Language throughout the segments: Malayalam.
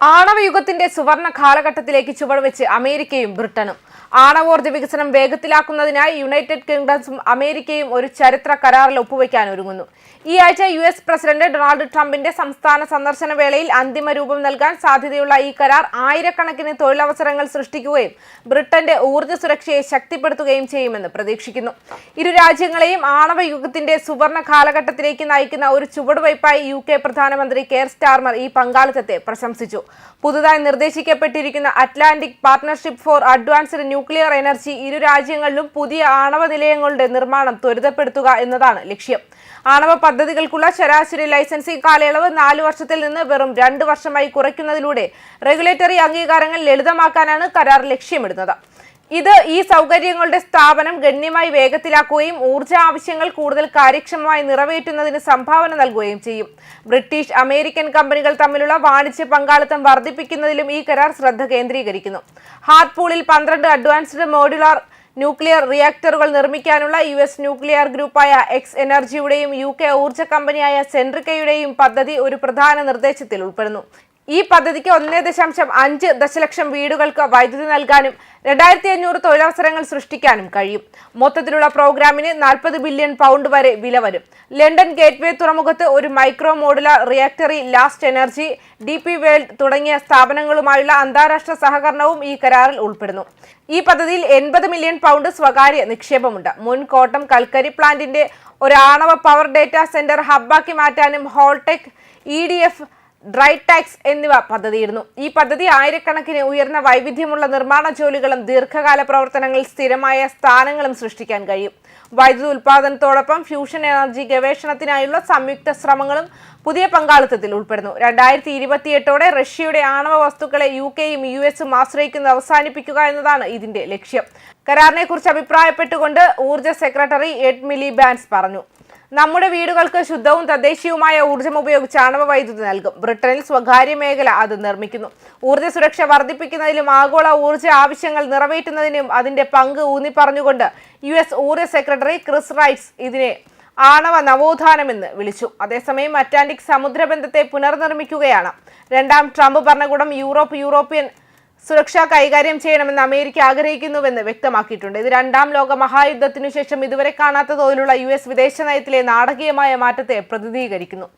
ആണവയുഗത്തിന്റെ സുവർണ കാലഘട്ടത്തിലേക്ക് ചുവടുവെച്ച് അമേരിക്കയും ബ്രിട്ടനും. ആണവോർജ വികസനം വേഗത്തിലാക്കുന്നതിനായി യുണൈറ്റഡ് കിങ്ഡംസും അമേരിക്കയും ഒരു ചരിത്ര കരാറിൽ ഒപ്പുവെക്കാൻ ഒരുങ്ങുന്നു. ഈ ആഴ്ച യു എസ് പ്രസിഡന്റ് ഡൊണാൾഡ് ട്രംപിന്റെ സംസ്ഥാന സന്ദർശന വേളയിൽ അന്തിമ രൂപം നൽകാൻ സാധ്യതയുള്ള ഈ കരാർ ആയിരക്കണക്കിന് തൊഴിലവസരങ്ങൾ സൃഷ്ടിക്കുകയും ബ്രിട്ടന്റെ ഊർജ സുരക്ഷയെ ശക്തിപ്പെടുത്തുകയും ചെയ്യുമെന്ന് പ്രതീക്ഷിക്കുന്നു. ഇരു രാജ്യങ്ങളെയും ആണവയുഗത്തിന്റെ സുവർണ കാലഘട്ടത്തിലേക്ക് നയിക്കുന്ന ഒരു ചുവടുവയ്പായി യു കെ പ്രധാനമന്ത്രി കെയർ സ്റ്റാർമർ ഈ പങ്കാളിത്തത്തെ പ്രശംസിച്ചു. പുതുതായി നിർദ്ദേശിക്കപ്പെട്ടിരിക്കുന്ന Atlantic partnership for advanced nuclear energy ഇരു രാജ്യങ്ങളിലും പുതിയ ആണവ നിലയങ്ങളുടെ നിർമ്മാണം ത്വരിതപ്പെടുത്തുക എന്നതാണ് ലക്ഷ്യം. ആണവ പദ്ധതികൾക്കുള്ള ശരാശരി ലൈസൻസിംഗ് കാലയളവ് നാലു വർഷത്തിൽ നിന്ന് വെറും രണ്ട് വർഷമായി കുറയ്ക്കുന്നതിലൂടെ റെഗുലേറ്ററി അംഗീകാരങ്ങൾ ലളിതമാക്കാനാണ് കരാർ ലക്ഷ്യമിടുന്നത്. ഇത് ഈ സൗകര്യങ്ങളുടെ സ്ഥാപനം ഗണ്യമായി വേഗത്തിലാക്കുകയും ഊർജ ആവശ്യങ്ങൾ കൂടുതൽ കാര്യക്ഷമമായി നിറവേറ്റുന്നതിന് സംഭാവന നൽകുകയും ചെയ്യും. ബ്രിട്ടീഷ് അമേരിക്കൻ കമ്പനികൾ തമ്മിലുള്ള വാണിജ്യ പങ്കാളിത്തം വർദ്ധിപ്പിക്കുന്നതിലും ഈ കരാർ ശ്രദ്ധ കേന്ദ്രീകരിക്കുന്നു. ഹാർട്ട്പൂളിൽ പന്ത്രണ്ട് അഡ്വാൻസ്ഡ് മോഡുലാർ ന്യൂക്ലിയർ റിയാക്ടറുകൾ നിർമ്മിക്കാനുള്ള യു എസ് ന്യൂക്ലിയർ ഗ്രൂപ്പായ എക്സ് എനർജിയുടെയും യു കെ ഊർജ കമ്പനിയായ സെൻട്രിക്കയുടെയും പദ്ധതി ഒരു പ്രധാന നിർദ്ദേശത്തിൽ ഉൾപ്പെടുന്നു. ഈ പദ്ധതിക്ക് ഒന്നേ ദശാംശം അഞ്ച് ദശലക്ഷം വീടുകൾക്ക് വൈദ്യുതി നൽകാനും രണ്ടായിരത്തി അഞ്ഞൂറ് തൊഴിലവസരങ്ങൾ സൃഷ്ടിക്കാനും കഴിയും. മൊത്തത്തിലുള്ള പ്രോഗ്രാമിന് നാൽപ്പത് ബില്യൺ പൗണ്ട് വരെ വില വരും. ലണ്ടൻ ഗേറ്റ്വേ തുറമുഖത്ത് ഒരു micro modular റിയാക്ടറി Last Energy D P World തുടങ്ങിയ സ്ഥാപനങ്ങളുമായുള്ള അന്താരാഷ്ട്ര സഹകരണവും ഈ കരാറിൽ ഉൾപ്പെടുന്നു. ഈ പദ്ധതിയിൽ എൺപത് മില്യൺ പൗണ്ട് സ്വകാര്യ നിക്ഷേപമുണ്ട്. മുൻ കോട്ടം കൽക്കരി പ്ലാന്റിന്റെ ഒരു ആണവ പവർ ഡേറ്റാ സെന്റർ ഹബ്ബാക്കി മാറ്റാനും Holtec E D F Tritax എന്നിവ പദ്ധതിയിരുന്നു ഈ പദ്ധതി ആയിരക്കണക്കിന് ഉയർന്ന വൈവിധ്യമുള്ള നിർമ്മാണ ജോലികളും ദീർഘകാല പ്രവർത്തനങ്ങളിൽ സ്ഥിരമായ സ്ഥാനങ്ങളും സൃഷ്ടിക്കാൻ കഴിയും. വൈദ്യുതി ഉൽപാദനത്തോടൊപ്പം ഫ്യൂഷൻ എനർജി ഗവേഷണത്തിനായുള്ള സംയുക്ത ശ്രമങ്ങളും പുതിയ പങ്കാളിത്തത്തിൽ ഉൾപ്പെടുന്നു. രണ്ടായിരത്തി ഇരുപത്തിയെട്ടോടെ റഷ്യയുടെ ആണവ വസ്തുക്കളെ യു കെയും യു എസും ആശ്രയിക്കുന്നത് അവസാനിപ്പിക്കുക എന്നതാണ് ഇതിന്റെ ലക്ഷ്യം. കരാറിനെക്കുറിച്ച് അഭിപ്രായപ്പെട്ടുകൊണ്ട് ഊർജ സെക്രട്ടറി എഡ് മിലി ബാൻസ് പറഞ്ഞു. നമ്മുടെ വീടുകൾക്ക് ശുദ്ധവും തദ്ദേശീയവുമായ ഊർജം ഉപയോഗിച്ച് ആണവ വൈദ്യുതി നൽകും. ബ്രിട്ടനിൽ സ്വകാര്യ മേഖല അത് നിർമ്മിക്കുന്നു. ഊർജ സുരക്ഷ വർദ്ധിപ്പിക്കുന്നതിലും ആഗോള ഊർജ ആവശ്യങ്ങൾ നിറവേറ്റുന്നതിനും അതിന്റെ പങ്ക് ഊന്നി പറഞ്ഞുകൊണ്ട് യു എസ് ഊർജ സെക്രട്ടറി ക്രിസ് റൈറ്റ്സ് ഇതിനെ ആണവ നവോത്ഥാനമെന്ന് വിളിച്ചു. അതേസമയം അറ്റ്ലാന്റിക് സമുദ്രബന്ധത്തെ പുനർനിർമ്മിക്കുകയാണ്. രണ്ടാം ട്രംപ് ഭരണകൂടം യൂറോപ്പ് യൂറോപ്യൻ സുരക്ഷ കൈകാര്യം ചെയ്യണമെന്ന് അമേരിക്ക ആഗ്രഹിക്കുന്നുവെന്ന് വ്യക്തമാക്കിയിട്ടുണ്ട്. ഇത് രണ്ടാം ലോക മഹായുദ്ധത്തിനു ശേഷം ഇതുവരെ കാണാത്ത തോതിലുള്ള യു എസ് വിദേശ നയത്തിലെ നാടകീയമായ മാറ്റത്തെ പ്രതിനിധീകരിക്കുന്നു.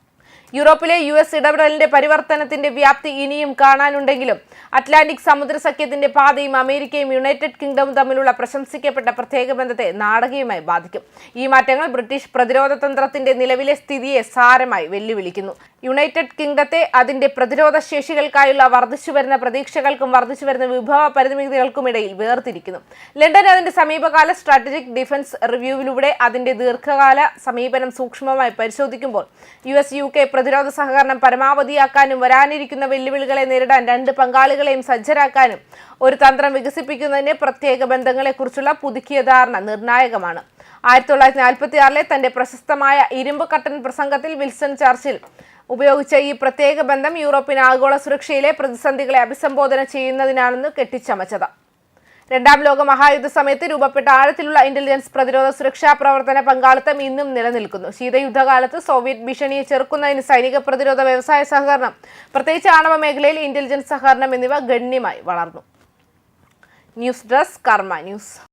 യൂറോപ്പിലെ യു എസ് ഇടപെടലിന്റെ പരിവർത്തനത്തിന്റെ വ്യാപ്തി ഇനിയും കാണാനുണ്ടെങ്കിലും അറ്റ്ലാന്റിക് സമുദ്ര സഖ്യത്തിന്റെ പാതയും അമേരിക്കയും യുണൈറ്റഡ് കിങ്ഡവും തമ്മിലുള്ള പ്രശംസിക്കപ്പെട്ട പ്രത്യേക ബന്ധത്തെ നാടകീയമായി ബാധിക്കും. ഈ മാറ്റങ്ങൾ ബ്രിട്ടീഷ് പ്രതിരോധ തന്ത്രത്തിന്റെ നിലവിലെ സ്ഥിതിയെ സാരമായി വെല്ലുവിളിക്കുന്നു. യുണൈറ്റഡ് കിങ്ഡത്തെ അതിന്റെ പ്രതിരോധ ശേഷികൾക്കായുള്ള വർദ്ധിച്ചു വരുന്ന പ്രതീക്ഷകൾക്കും വർദ്ധിച്ചു വർദ്ധിച്ചുവരുന്ന വിഭവ പരിമിതികൾക്കുമിടയിൽ വേർതിരിക്കുന്നു. ലണ്ടൻ അതിന്റെ സമീപകാല സ്ട്രാറ്റജിക് ഡിഫൻസ് റിവ്യൂവിലൂടെ അതിന്റെ ദീർഘകാല സമീപനം സൂക്ഷ്മമായി പരിശോധിക്കുമ്പോൾ യു എസ് യു കെ പ്രതിരോധ സഹകരണം പരമാവധിയാക്കാനും വരാനിരിക്കുന്ന വെല്ലുവിളികളെ നേരിടാൻ രണ്ട് പങ്കാളികളെയും സജ്ജരാക്കാനും ഒരു തന്ത്രം വികസിപ്പിക്കുന്നതിന് പ്രത്യേക ബന്ധങ്ങളെക്കുറിച്ചുള്ള പുതുക്കിയ ധാരണ നിർണായകമാണ്. ആയിരത്തി തൊള്ളായിരത്തി നാൽപ്പത്തി ആറിലെ തന്റെ പ്രശസ്തമായ ഇരുമ്പ് കട്ടൻ പ്രസംഗത്തിൽ വിൽസൺ ചർച്ചിൽ ഉപയോഗിച്ച ഈ പ്രത്യേക ബന്ധം യൂറോപ്യൻ ആഗോള സുരക്ഷയിലെ പ്രതിസന്ധികളെ അഭിസംബോധന ചെയ്യുന്നതിനാണെന്ന് കെട്ടിച്ചമച്ചത്. രണ്ടാം ലോക മഹായുദ്ധ സമയത്ത് രൂപപ്പെട്ട ആഴത്തിലുള്ള ഇന്റലിജൻസ് പ്രതിരോധ സുരക്ഷാ പ്രവർത്തന പങ്കാളിത്തം ഇന്നും നിലനിൽക്കുന്നു. ശീതയുദ്ധകാലത്ത് സോവിയറ്റ് ഭീഷണിയെ ചെറുക്കുന്നതിന് സൈനിക പ്രതിരോധ വ്യവസായ സഹകരണം പ്രത്യേകിച്ച് ആണവ മേഖലയിൽ ഇന്റലിജൻസ് സഹകരണം എന്നിവ ഗണ്യമായി വളർന്നു. News desk Karma news.